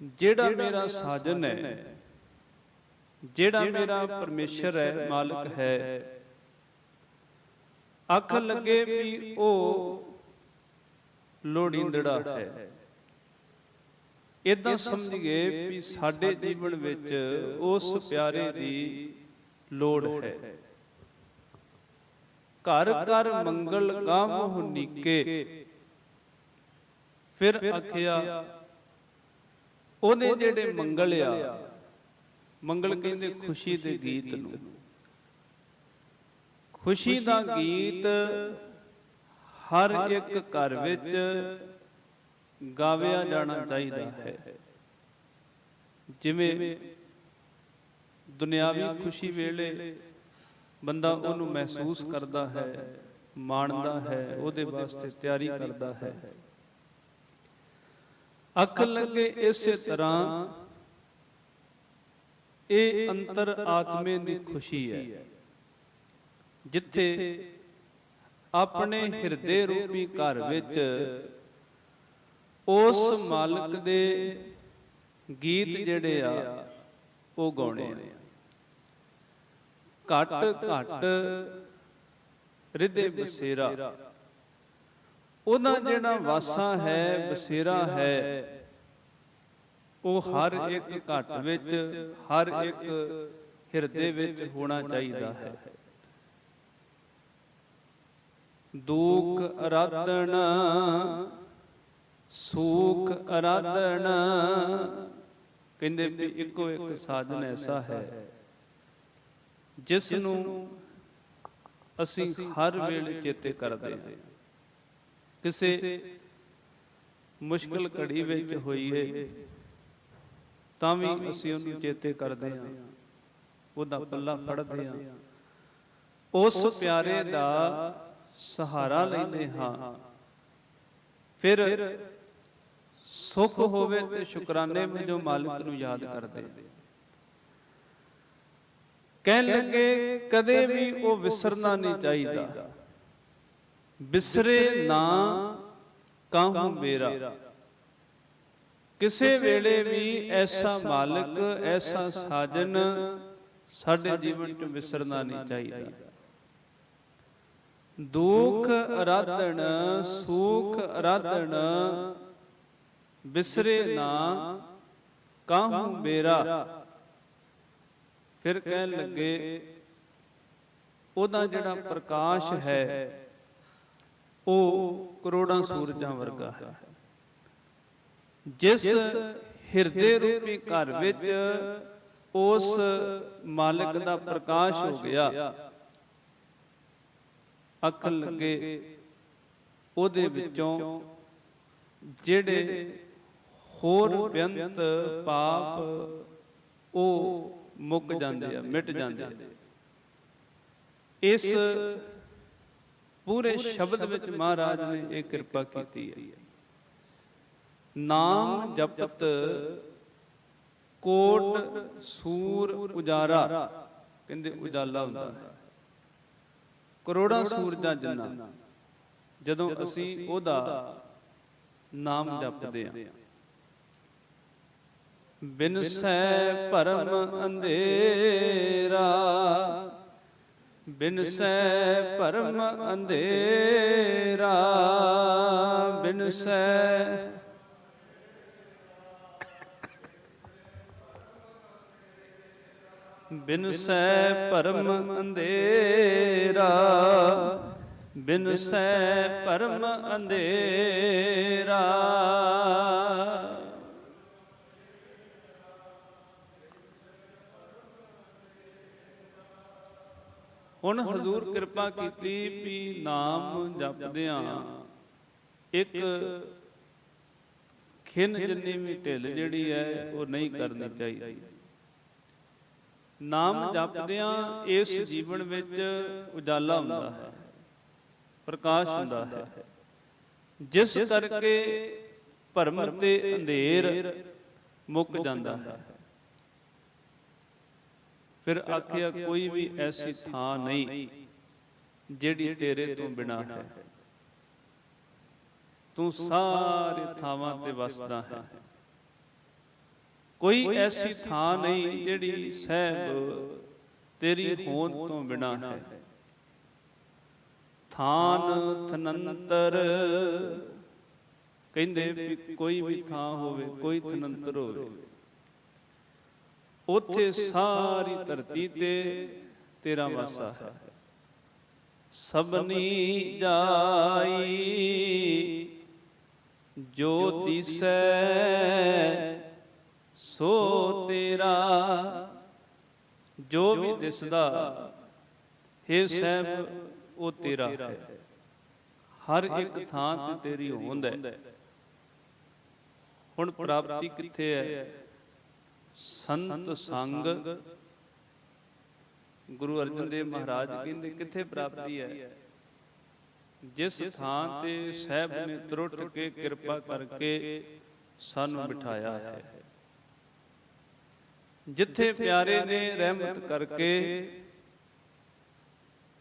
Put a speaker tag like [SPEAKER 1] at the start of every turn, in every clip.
[SPEAKER 1] ਜਿਹੜਾ ਮੇਰਾ ਸਾਜਨ ਹੈ ਜਿਹੜਾ ਮੇਰਾ ਪਰਮੇਸ਼ਰ ਹੈ ਮਾਲਕ ਹੈ। ਅੱਖ ਲੱਗੇ ਵੀ ਉਹ ਲੋੜੀਂਦੜਾ ਹੈ। ਇਦਾਂ ਸਮਝੀਏ ਵੀ ਸਾਡੇ ਜੀਵਨ ਵਿੱਚ ਉਸ ਪਿਆਰੇ ਦੀ ਲੋੜ ਹੈ। ਘਰ ਘਰ ਮੰਗਲ ਗਾਵਹੁ ਨੀਕੇ ਫਿਰ ਆਖਿਆ ਉਹਦੇ ਜਿਹੜੇ ਮੰਗਲ ਆ ਮੰਗਲ ਕਹਿੰਦੇ ਖੁਸ਼ੀ ਦੇ ਗੀਤ ਨੂੰ। ਖੁਸ਼ੀ ਦਾ ਗੀਤ ਹਰ ਇੱਕ ਘਰ ਵਿੱਚ ਗਾਵਿਆ ਜਾਣਾ ਚਾਹੀਦਾ ਹੈ। ਜਿਵੇਂ ਦੁਨਿਆਵੀ ਖੁਸ਼ੀ ਵੇਲੇ ਬੰਦਾ ਉਹਨੂੰ ਮਹਿਸੂਸ ਕਰਦਾ ਹੈ ਮਾਣਦਾ ਹੈ ਉਹਦੇ ਵਾਸਤੇ ਤਿਆਰੀ ਕਰਦਾ ਹੈ। ਅੱਖ ਲੱਗੇ ਇਸੇ ਤਰ੍ਹਾਂ ਇਹ ਅੰਤਰ ਆਤਮੇ ਦੀ ਖੁਸ਼ੀ ਹੈ, ਜਿੱਥੇ ਆਪਣੇ ਹਿਰਦੇ ਰੂਪੀ ਘਰ ਵਿੱਚ ਉਸ ਮਾਲਕ ਦੇ ਗੀਤ ਜਿਹੜੇ ਆ, ਉਹ ਗਾਉਣੇ ਆ। ਘਟ ਘਟ ਹਿਰਦੇ ਬਸੇਰਾ। ਉਹਦਾ ਜਿਹੜਾ ਵਾਸਾ ਹੈ ਬਸੇਰਾ ਹੈ ਉਹ ਹਰ ਇੱਕ ਘਟ ਵਿੱਚ ਹਰ ਇੱਕ ਹਿਰਦੇ ਵਿੱਚ ਹੋਣਾ ਚਾਹੀਦਾ ਹੈ। ਦੁੱਖ ਅਰਾਧਣ ਸੁਖ ਅਰਾਧਣ ਕਹਿੰਦੇ ਵੀ ਇੱਕੋ ਇੱਕ ਸਾਧਨ ਐਸਾ ਹੈ। ਜਿਸ ਨੂੰ ਅਸੀਂ ਹਰ ਵੇਲੇ ਚੇਤੇ ਕਰਦੇ ਹਾਂ। ਕਿਸੇ ਮੁਸ਼ਕਲ ਘੜੀ ਵਿੱਚ ਹੋਈਏ, ਤਾਂ ਵੀ ਅਸੀਂ ਉਹਨੂੰ ਚੇਤੇ ਕਰਦੇ ਹਾਂ, ਉਹਦਾ ਪੱਲਾ ਫੜਦੇ ਹਾਂ। ਉਸ ਪਿਆਰੇ ਦਾ ਸਹਾਰਾ ਲੈਂਦੇ ਹਾਂ। ਫਿਰ ਸੁੱਖ ਹੋਵੇ ਤੇ ਸ਼ੁਕਰਾਨੇ ਵਜੋਂ ਮਾਲਕ ਨੂੰ ਯਾਦ ਕਰਦੇ ਕਹਿਣ ਲੱਗੇ, ਕਦੇ ਵੀ ਉਹ ਵਿਸਰਨਾ ਨਹੀਂ ਚਾਹੀਦਾ। ਬਿਸਰੇ ਨਾ ਕਾਹੂ ਮੇਰਾ। ਕਿਸੇ ਵੇਲੇ ਵੀ ਐਸਾ ਮਾਲਕ, ਐਸਾ ਸਾਜਨ ਸਾਡੇ ਜੀਵਨ 'ਚ ਵਿਸਰਨਾ ਨਹੀਂ ਚਾਹੀਦਾ। ਦੁੱਖ ਅਰਾਧਣ, ਸੁਖ ਅਰਾਧਣ, ਬਿਸਰੇ ਨਾ ਕਾਹੂ ਮੇਰਾ। ਫਿਰ ਕਹਿਣ ਲੱਗੇ, ਉਹਦਾ ਜਿਹੜਾ ਪ੍ਰਕਾਸ਼ ਹੈ ਉਹ ਕਰੋੜਾਂ ਸੂਰਜਾਂ ਵਰਗਾ ਹੈ। ਜਿਸ ਹਿਰਦੇ ਰੂਪੀ ਘਰ ਵਿੱਚ ਉਸ ਮਾਲਕ ਦਾ ਪ੍ਰਕਾਸ਼ ਹੋ ਗਿਆ। ਅੱਖ ਲੱਗੇ ਉਹਦੇ ਵਿੱਚੋਂ ਜਿਹੜੇ ਹੋਰ ਬੇਅੰਤ ਪਾਪ ਉਹ ਮੁੱਕ ਜਾਂਦੇ ਆ ਮਿਟ ਜਾਂਦੇ ਆ। ਇਸ ਪੂਰੇ ਸ਼ਬਦ ਵਿੱਚ ਮਹਾਰਾਜ ਨੇ ਇਹ ਕਿਰਪਾ ਕੀਤੀ ਹੈ। ਨਾਮ ਜਪਤ ਕੋਟ ਸੂਰ ਉਜਾਰਾ, ਕਹਿੰਦੇ ਉਜਾਲਾ ਹੁੰਦਾ ਕਰੋੜਾਂ ਸੂਰਜਾਂ ਜਿੰਨਾ, ਜਦੋਂ ਅਸੀਂ ਉਹਦਾ ਨਾਮ ਜਪਦੇ ਹਾਂ। ਬਿਨ ਸੈ ਭਰਮ ਅੰਧੇਰਾ ਬਿਨ ਸੈ ਭਰਮ ਅੰਧੇਰਾ ਬਿਨ ਸੈ ਬਿਨ ਸੈ ਭਰਮ ਅੰਧੇਰਾ ਬਿਨ ਸੈ ਭਰਮ ਅੰਧੇਰਾ। ਹੁਣ ਹਜ਼ੂਰ ਕਿਰਪਾ ਕੀਤੀ ਵੀ ਨਾਮ ਜਪਦਿਆਂ ਇੱਕ ਖਿੰਨ ਜਿੰਨੀ ਵੀ ਢਿੱਲ ਜਿਹੜੀ ਹੈ, ਉਹ ਨਹੀਂ ਕਰਨੀ ਚਾਹੀਦੀ। ਨਾਮ ਜਪਦਿਆਂ ਇਸ ਜੀਵਨ ਵਿੱਚ ਉਜਾਲਾ ਹੁੰਦਾ ਹੈ, ਪ੍ਰਕਾਸ਼ ਹੁੰਦਾ ਹੈ। ਜਿਸ ਕਰਕੇ ਭਰਮ ਤੇ ਅੰਧੇਰ ਮੁੱਕ ਜਾਂਦਾ ਹੈ। ਫਿਰ ਆਖਿਆ, ਕੋਈ ਵੀ ਐਸੀ ਥਾਂ ਨਹੀਂ ਜਿਹੜੀ ਤੇਰੇ ਤੋਂ ਬਿਨਾ ਹੈ। ਤੂੰ ਸਾਰੇ ਥਾਵਾਂ ਤੇ ਵਸਦਾ ਹੈ। ਕੋਈ ਐਸੀ ਥਾਂ ਨਹੀਂ ਜਿਹੜੀ ਸਹਿਬ ਤੇਰੀ ਹੋਂਦ ਤੋਂ ਬਿਨਾ ਹੈ। ਥਾਨ ਥਨੰਤਰ ਕਹਿੰਦੇ ਵੀ ਕੋਈ ਵੀ ਥਾਂ ਹੋਵੇ, ਕੋਈ ਥਨੰਤਰ ਹੋਵੇ। ਉੱਥੇ ਸਾਰੀ ਧਰਤੀ ਤੇ ਤੇਰਾ ਵਾਸਾ ਹੈ। ਸਭਨੀ ਜਾਈ ਜੋ ਦਿਸੈ ਸੋ ਤੇਰਾ ਜੋ ਵੀ ਦਿਸਦਾ ਹੈ ਸਹਿਬ ਉਹ ਤੇਰਾ ਹੈ। ਹਰ ਇੱਕ ਥਾਂ ਤੇ ਤੇਰੀ ਹੋਂਦ ਹੈ। ਹੁਣ ਪ੍ਰਾਪਤੀ ਕਿੱਥੇ ਹੈ? ਸੰਤ ਸੰਗ ਗੁਰੂ ਅਰਜਨ ਦੇਵ ਮਹਾਰਾਜ ਕਹਿੰਦੇ, ਕਿੱਥੇ ਪ੍ਰਾਪਤੀ ਹੈ? ਜਿਸ ਥਾਂ ਤੇ ਸਹਿਬ ਨੇ ਤਰੁੱਟ ਕੇ ਕਿਰਪਾ ਕਰਕੇ ਸਾਨੂੰ ਬਿਠਾਇਆ ਹੈ। ਜਿੱਥੇ ਪਿਆਰੇ ਨੇ ਰਹਿਮਤ ਕਰਕੇ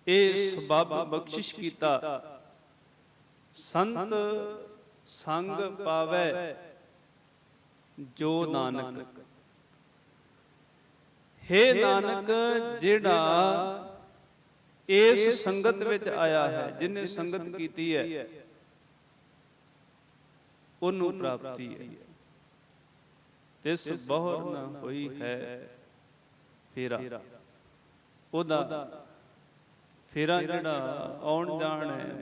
[SPEAKER 1] ਇਹ ਸਬਬ ਬਖਸ਼ਿਸ਼ ਕੀਤਾ, ਸੰਤ ਸੰਗ ਪਾਵੇ ਜੋ ਨਾਨਕ। ਹੇ ਨਾਨਕ, ਜਿਹੜਾ ਇਸ ਸੰਗਤ ਵਿੱਚ ਆਇਆ ਹੈ, ਜਿਨੇ ਸੰਗਤ ਕੀਤੀ ਹੈ, ਉਹਨੂੰ ਪ੍ਰਾਪਤੀ ਹੈ। ਤਿਸ ਬਹੁਰ ਨਾ ਹੋਈ ਹੈ ਫੇਰਾ। ਉਹਦਾ ਫੇਰਾ ਜਿਹੜਾ ਆਉਣ ਜਾਣ ਹੈ